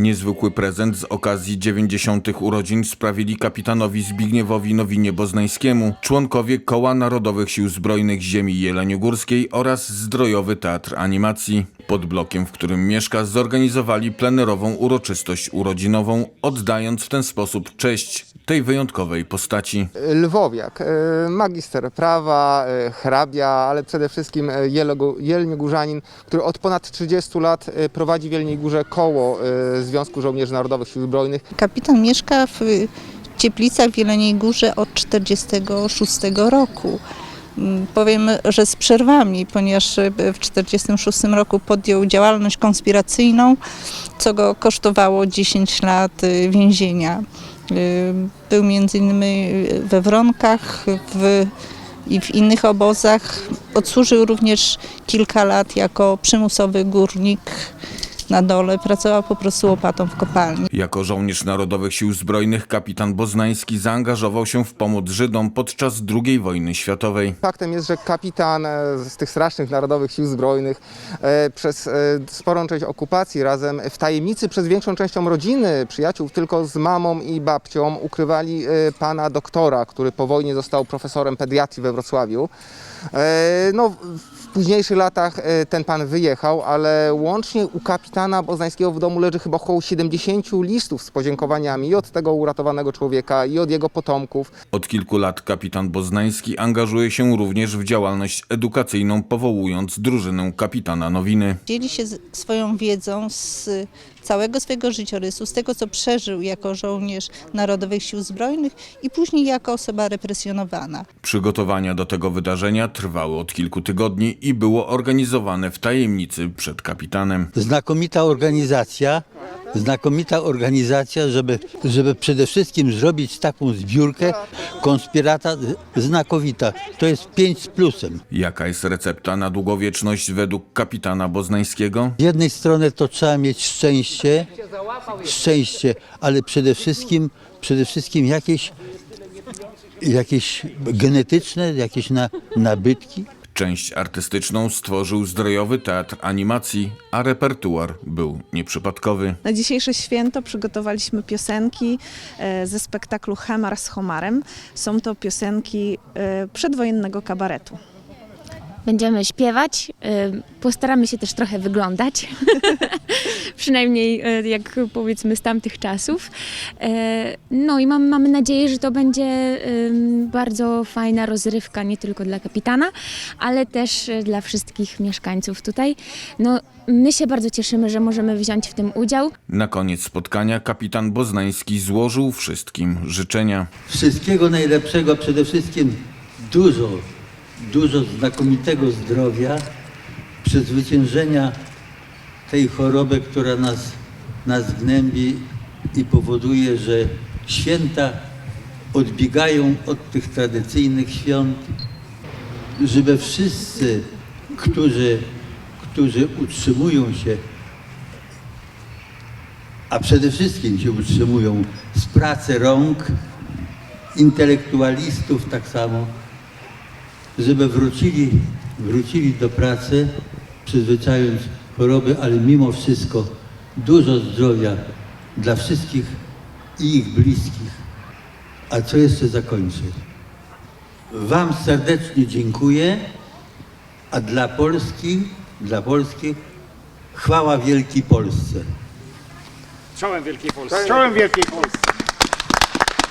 Niezwykły prezent z okazji 90. urodzin sprawili kapitanowi Zbigniewowi Nowinie-Boznańskiemu, członkowie Koła Narodowych Sił Zbrojnych Ziemi Jeleniogórskiej oraz Zdrojowy Teatr Animacji. Pod blokiem, w którym mieszka, zorganizowali plenerową uroczystość urodzinową, oddając w ten sposób cześć tej wyjątkowej postaci. Lwowiak, e, magister prawa, e, hrabia, ale przede wszystkim e, jelniogórzanin, który od ponad 30 lat prowadzi w Jeleniej Górze koło Związku Żołnierzy Narodowych Sił Zbrojnych. Kapitan mieszka w Cieplicach w Jeleniej Górze od 1946 roku. Mm, Powiem, że z przerwami, ponieważ w 1946 roku podjął działalność konspiracyjną, co go kosztowało 10 lat więzienia. E, Był między innymi we Wronkach w, i w innych obozach. Odsłużył również kilka lat jako przymusowy górnik na dole. Pracował po prostu łopatą w kopalni. Jako żołnierz Narodowych Sił Zbrojnych kapitan Boznański zaangażował się w pomoc Żydom podczas II wojny światowej. Faktem jest, że kapitan e, z tych strasznych Narodowych Sił Zbrojnych e, przez e, sporą część okupacji razem w tajemnicy przez większą częścią rodziny, przyjaciół, tylko z mamą i babcią ukrywali pana doktora, który po wojnie został profesorem pediatrii we Wrocławiu. No, późniejszych latach e, ten pan wyjechał, ale łącznie u kapitana Boznańskiego w domu leży chyba około 70 listów z podziękowaniami i od tego uratowanego człowieka, i od jego potomków. Od kilku lat kapitan Boznański angażuje się również w działalność edukacyjną, powołując drużynę kapitana Nowiny. Dzieli się swoją wiedzą z całego swojego życiorysu, z tego co przeżył jako żołnierz Narodowych Sił Zbrojnych i później jako osoba represjonowana. Przygotowania do tego wydarzenia trwały od kilku tygodni i było organizowane w tajemnicy przed kapitanem. znakomita organizacja, znakomita organizacja, żeby, żeby przede wszystkim zrobić taką zbiórkę, konspirata znakowita. To jest 5 z plusem. Jaka jest recepta na długowieczność według kapitana Boznańskiego? Z jednej strony to trzeba mieć szczęście, szczęście, ale przede wszystkim, przede wszystkim jakieś, jakieś genetyczne, jakieś na, nabytki. Część artystyczną stworzył Zdrojowy Teatr Animacji, a repertuar był nieprzypadkowy. Na dzisiejsze święto przygotowaliśmy piosenki e, ze spektaklu Hemar z Homarem. Są to piosenki e, przedwojennego kabaretu. Będziemy śpiewać, y, postaramy się też trochę wyglądać, przynajmniej y, jak powiedzmy z tamtych czasów. E, No i mam, mamy nadzieję, że to będzie bardzo fajna rozrywka nie tylko dla kapitana, ale też y, dla wszystkich mieszkańców tutaj. No, my się bardzo cieszymy, że możemy wziąć w tym udział. Na koniec spotkania kapitan Boznański złożył wszystkim życzenia. Wszystkiego najlepszego, przede wszystkim dużo, dużo znakomitego zdrowia, przezwyciężenia tej choroby, która nas, nas gnębi i powoduje, że święta odbiegają od tych tradycyjnych świąt, żeby wszyscy, którzy, którzy utrzymują się a przede wszystkim się utrzymują z pracy rąk, intelektualistów tak samo, żeby wrócili, wrócili do pracy, przyzwyczając choroby, ale mimo wszystko dużo zdrowia dla wszystkich i ich bliskich. A co jeszcze zakończę? Wam serdecznie dziękuję, a dla Polski, dla Polski chwała Wielkiej Polsce. Czołem Wielkiej Polsce. Czołem Wielkiej Polsce.